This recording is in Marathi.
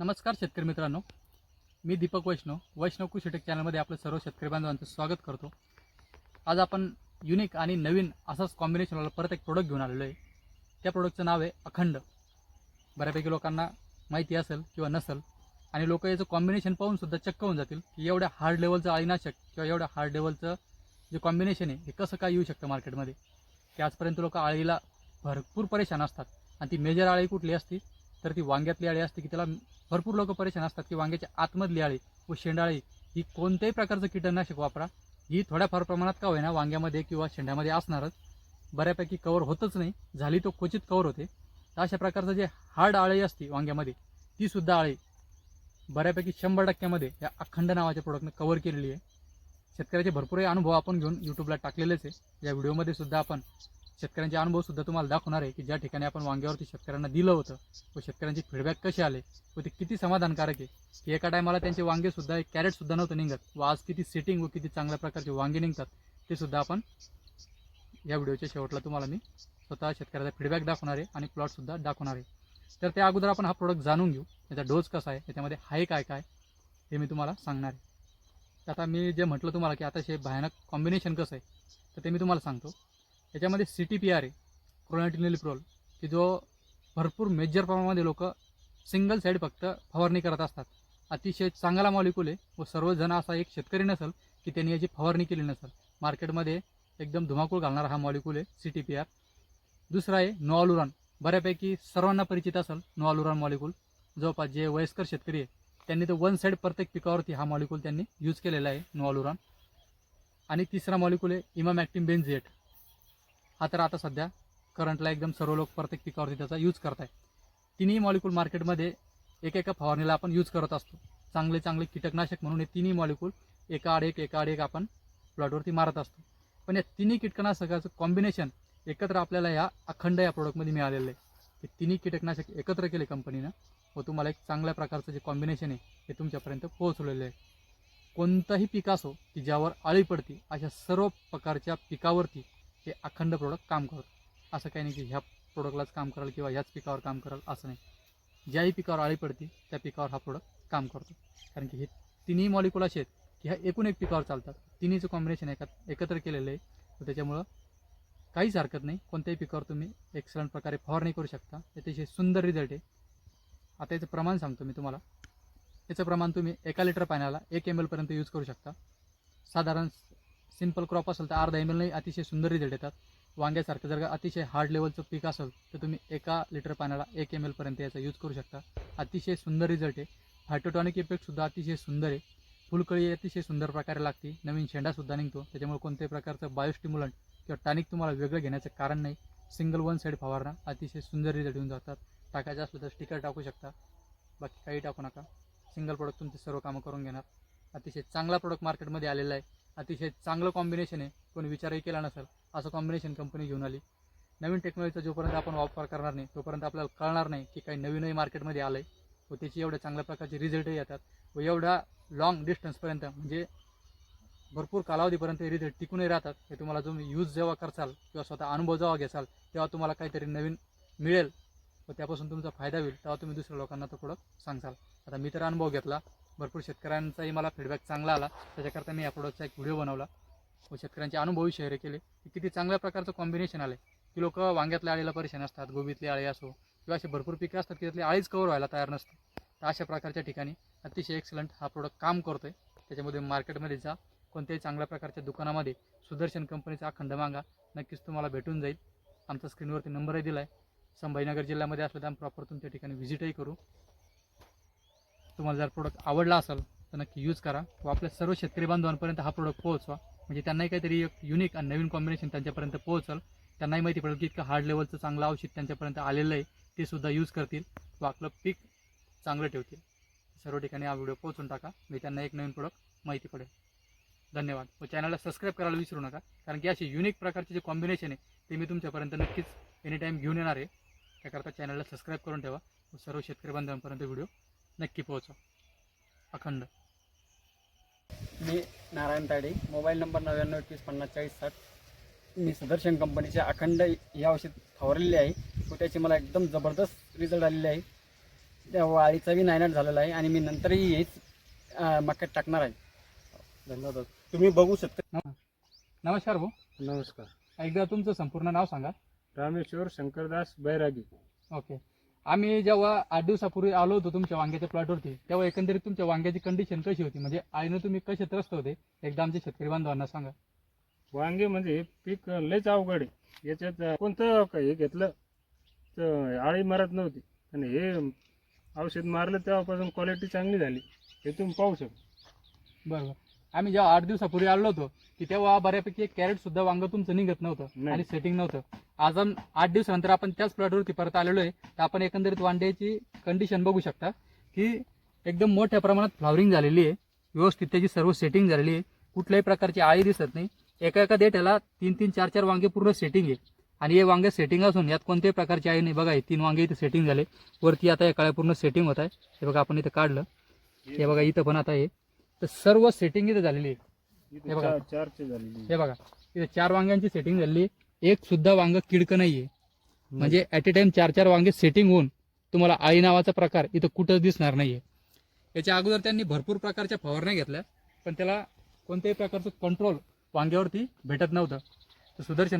नमस्कार शेतकरी मित्रांनो. मी दीपक वैष्णव वैष्णव कृषीटेक चॅनलमध्ये आपलं सर्व शेतकरी बांधवांचं स्वागत करतो. आज आपण युनिक आणि नवीन असाच कॉम्बिनेशनवाला परत एक प्रोडक्ट घेऊन आलेलो आहे. त्या प्रोडक्टचं नाव आहे अखंड. बऱ्यापैकी लोकांना माहिती असेल किंवा नसेल आणि लोक याचं कॉम्बिनेशन पाहून सुद्धा चक्क होऊन जातील की एवढ्या हार्ड लेवलचं अळीनाशक किंवा एवढ्या हार्ड लेवलचं जे कॉम्बिनेशन आहे हे कसं काय येऊ शकतं मार्केटमध्ये की आजपर्यंत लोक आळीला भरपूर परेशान असतात आणि ती मेजर आळी कुठली असती? तर ती वांग्यातली आळी असते की त्याला भरपूर लोक परेशान असतात की वांग्याच्या आतमधली आळी व शेंडाळी ही कोणत्याही प्रकारचं कीटकनाशक वापरा. ही थोड्याफार प्रमाणात का होईना वांग्यामध्ये किंवा शेंड्यामध्ये असणारच. बऱ्यापैकी कवर होतच नाही. झाली तो क्वचित कवर होते. तर अशा प्रकारचं जे हार्ड आळी असते वांग्यामध्ये ती सुद्धा आळी बऱ्यापैकी शंभर टक्क्यामध्ये या अखंड नावाच्या प्रोडक्टनं कवर केलेली आहे. शेतकऱ्याचे भरपूर अनुभव आपण घेऊन यूट्यूबला टाकलेलेच आहे. या व्हिडिओमध्ये सुद्धा आपण शेतकऱ्यांचे अनुभव सुद्धा तुम्हाला दाखवणार आहे की ज्या ठिकाणी आपण वांग्यावरती शेतकऱ्यांना दिलं होतं व शेतकऱ्यांचे फीडबॅक कसे आले व ते किती समाधानकारक आहे. की एका टायमाला त्यांचे वांगे सुद्धा एक कॅरेट सुद्धा नव्हतं निघत व आज किती सेटिंग व किती चांगल्या प्रकारचे वांगे निघतात ते सुद्धा आपण या व्हिडिओच्या शेवटला तुम्हाला मी स्वतः शेतकऱ्याचा फीडबॅक दाखवणार आहे आणि प्लॉटसुद्धा दाखवणार आहे. तर त्या अगोदर आपण हा प्रोडक्ट जाणून घेऊ याचा डोस कसा आहे त्याच्यामध्ये आहे काय काय हे मी तुम्हाला सांगणार आहे. तर आता मी जे म्हटलं तुम्हाला की आता हे भयानक कॉम्बिनेशन कसं आहे तर ते मी तुम्हाला सांगतो. याच्यामध्ये सी टी पी आर आहे क्रोनॅटिनिलिप्रोल की जो भरपूर मेजर प्रमाणामध्ये लोक सिंगल साईड फक्त फवारणी करत असतात. अतिशय चांगला मॉलिक्यूल आहे व सर्वजण असा एक शेतकरी नसेल की त्यांनी याची फवारणी केली नसेल. मार्केटमध्ये एकदम धुमाकूळ घालणारा हा मॉलिक्यूल आहे सी टी पी आर दुसरा आहे नोआलुरान बऱ्यापैकी सर्वांना परिचित असेल नोआलुरान मॉलिक्यूल जवळपास जे वयस्कर शेतकरी आहे त्यांनी तर वन साईड प्रत्येक पिकावरती हा मॉलिक्यूल त्यांनी यूज केलेला आहे नोआलुरान आणि तिसरा मॉलिक्यूल आहे इमामॅक्टिम बेन्झेट हा तर आता सध्या करंटला एकदम सर्व लोक प्रत्येक पिकावरती त्याचा यूज करत आहे तिन्ही मॉलिक्यूल मार्केटमध्ये एक एका फवारणीला आपण यूज करत असतो. चांगले चांगले कीटकनाशक म्हणून हे तिन्ही मॉलिक्यूल एका आड एक एका आड एक आपण प्लॉटवरती मारत असतो. पण या तिन्ही कीटकनाशकाचं कॉम्बिनेशन एकत्र आपल्याला या अखंड या प्रोडक्टमध्ये मिळालेलं आहे. ते तिन्ही कीटकनाशक एकत्र केले कंपनीनं व तुम्हाला एक चांगल्या प्रकारचं जे कॉम्बिनेशन आहे हे तुमच्यापर्यंत पोहोचलेलं आहे. कोणतंही पीक असो की ज्यावर आळी पडते अशा सर्व प्रकारच्या पिकावरती हे अखंड प्रोडक्ट काम करतं. असं काही नाही की ह्या प्रोडक्टलाच काम कराल किंवा ह्याच पिकावर काम कराल असं नाही. ज्याही पिकावर आळी पडते त्या पिकावर हा प्रोडक्ट काम करतो. कारण की हे तिन्ही मॉलिक्युल असे आहेत की ह्या एकूण एक पिकावर चालतात. तिन्हीचं कॉम्बिनेशन एका एकत्र केलेलं आहे. तर त्याच्यामुळं काहीच हरकत नाही. कोणत्याही पिकावर तुम्ही एक्सलंट प्रकारे फवारणी करू शकता. अतिशय सुंदर रिझल्ट आहे. आता याचं प्रमाण सांगतो मी तुम्हाला. याचं प्रमाण तुम्ही एका लिटर पाण्याला एक एम एलपर्यंत यूज करू शकता. साधारण सिंपल क्रॉप असेल तर अर्धा एम एलने अतिशय सुंदर रिझल्ट येतात. वांग्यासारखं जर का अतिशय हार्ड लेवलचं पीक असेल तर तुम्ही एका लिटर पाण्याला एक एम एलपर्यंत याचा यूज करू शकता. अतिशय सुंदर रिझल्ट आहे. हायटोटॉनिक इफेक्टसुद्धा अतिशय सुंदर आहे. फुलकळी अतिशय सुंदर प्रकारे लागते. नवीन शेंडासुद्धा निघतो. त्याच्यामुळे कोणत्याही प्रकारचं बायोस्टिम्युलंट किंवा टॉनिक तुम्हाला वेगळं घेण्याचं कारण नाही. सिंगल वन साईड फवारणा अतिशय सुंदर रिझल्ट येऊन जातात. टाकायचं असलं तर स्टिकर टाकू शकता. बाकी काही टाकू नका. सिंगल प्रोडक्ट तुमचे सर्व कामं करून घेणार. अतिशय चांगला प्रोडक्ट मार्केटमध्ये आलेला आहे. अतिशय चांगलं कॉम्बिनेशन आहे. कोणी विचारही केला नसेल असं कॉम्बिनेशन कंपनी घेऊन आली. नवीन टेक्नॉलॉजीचा जोपर्यंत आपण वापर करणार नाही तोपर्यंत आपल्याला कळणार नाही की काही नवीनही मार्केटमध्ये आलं आहे व त्याची एवढ्या चांगल्या प्रकारचे रिझल्टही येतात. व एवढ्या लॉंग डिस्टन्सपर्यंत म्हणजे भरपूर कालावधीपर्यंत हे रिझल्ट टिकूनही राहतात. हे तुम्हाला तुम्ही यूज जेव्हा करसाल किंवा स्वतः अनुभव जेव्हा घेसाल तेव्हा तुम्हाला काहीतरी नवीन मिळेल. व त्यापासून तुमचा फायदा होईल तेव्हा तुम्ही दुसऱ्या लोकांना तो प्रोडक्ट सांगसाल. आता मी तर अनुभव घेतला. भरपूर शेतकऱ्यांचाही मला फीडबॅक चांगला आला. त्याच्याकरता मी या प्रोडक्टचा एक व्हिडिओ बनवला. व शेतकऱ्यांचे अनुभवही शेअर केले. की किती चांगल्या प्रकारचं कॉम्बिनेशन आलं की लोक वांग्यातल्या आळीला परेशान असतात गोबीतली आळी असो किंवा असे भरपूर पिकं असतात की त्यातली आळीच कवर व्हायला तयार नसते. तर अशा प्रकारच्या ठिकाणी अतिशय एक्सलंट हा प्रोडक्ट काम करतो आहे त्याच्यामध्ये मार्केटमध्ये जा. कोणत्याही चांगल्या प्रकारच्या दुकानामध्ये सुदर्शन कंपनीचा अखंड मागा. नक्कीच तुम्हाला भेटून जाईल. आमचा स्क्रीनवरती नंबरही दिला आहे संभाजीनगर जिल्ह्यामध्ये असलं तर आम्ही प्रॉपर तुमच्या ठिकाणी व्हिजिटही करू. तुम्हाला जर प्रोडक्ट आवडला असेल तर नक्की यूज करा. व आपल्या सर्व शेतकरी बांधवांपर्यंत हा प्रोडक्ट पोहोचवा. म्हणजे त्यांनाही काहीतरी एक युनिक आणि नवीन कॉम्बिनेशन त्यांच्यापर्यंत पोहोचल. त्यांनाही माहिती पडेल की इतकं हार्ड लेवलचं चांगलं औषध त्यांच्यापर्यंत आलेलं आहे ते सुद्धा यूज करतील व आपलं पीक चांगलं ठेवतील. सर्व ठिकाणी हा व्हिडिओ पोहोचून टाका. मी त्यांना एक नवीन प्रोडक्ट माहिती पडेल. धन्यवाद. व चॅनलला सबस्क्राईब करायला विसरू नका. कारण की असे युनिक प्रकारचे जे कॉम्बिनेशन आहे ते मी तुमच्यापर्यंत नक्कीच एनी टाईम घेऊन येणार आहे. त्याकरता चॅनलला सबस्क्राईब करून ठेवा. व सर्व शेतकरी बांधवांपर्यंत व्हिडिओ नक्की पोहोचवा. अखंड. मी नारायण ताडे मोबाईल नंबर नव्याण्णव एकवीस पन्नास चाळीस साठ. मी सुदर्शन कंपनीचे अखंड हे औषध फवारलेले आहे. व त्याचे मला एकदम जबरदस्त रिझल्ट आलेले आहे. त्या वाळीचा बी नायनाट झालेला आहे आणि मी नंतरही हेच मक्यात टाकणार आहे. धन्यवाद तुम्ही बघू शकता. नमस्कार भाऊ. नमस्कार. एकदा तुमचं संपूर्ण नाव सांगा. रामेश्वर शंकरदास बैरागी. ओके. आम्ही जेव्हा आठ दिवसापूर्वी आलो होतो तुमच्या वांग्याच्या प्लॉटवरती तेव्हा एकंदरीत तुमच्या वांग्याची कंडिशन कशी होती? म्हणजे आईनं तुम्ही कसे त्रस्त होते? एकदा आमच्या शेतकरी बांधवांना सांगा. वांगे म्हणजे पीक लयच अवघड आहे. याच्यात कोणतं हे घेतलं तर आळी मारत नव्हती. आणि हे औषध मारलं तेव्हापासून क्वालिटी चांगली झाली. हे तुम्ही पाहू शकता. बरोबर. आम्ही जेव्हा आठ दिवसापूर्वी आलो होतो की तेव्हा बऱ्यापैकी एक कॅरेट सुद्धा वांग तुमचं निघत नव्हतं. आणि सेटिंग नव्हतं. आज आठ दिवसानंतर आपण त्याच प्लॉटवरती परत आलेलो आहे तर आपण एकंदरीत वांड्याची कंडिशन बघू शकता की एकदम मोठ्या प्रमाणात फ्लॉवरिंग झालेली आहे. व्यवस्थित त्याची सर्व सेटिंग झालेली आहे. कुठल्याही प्रकारची आळी दिसत नाही. एका एका देठाला तीन तीन चार चार वांगे पूर्ण सेटिंग आहे. आणि हे वांगे सेटिंग असून यात कोणत्याही प्रकारची आळी नाही. बघा हे तीन वांगे इथे सेटिंग झाले. वरती आता या काळ्या पूर्ण सेटिंग होत आहे. हे बघा आपण इथं काढलं. हे बघा इथं पण आता हे तर सर्व सेटिंग इथं झालेली आहे. हे बघा. चारचे झालेली हे बघा. इथे चार वांग्यांची सेटिंग झाली एक सुद्धा वांग किडकं नाहीये. म्हणजे ऍट ए टाइम चार चार वांगे सेटिंग होऊन तुम्हाला आळी नावाचा प्रकार इथं कुठंच दिसणार नाहीये. याच्या अगोदर त्यांनी भरपूर प्रकारच्या फवारण्या घेतल्या पण त्याला कोणत्याही प्रकारचं कंट्रोल वांग्यावरती भेटत नव्हतं. तर सुदर्शन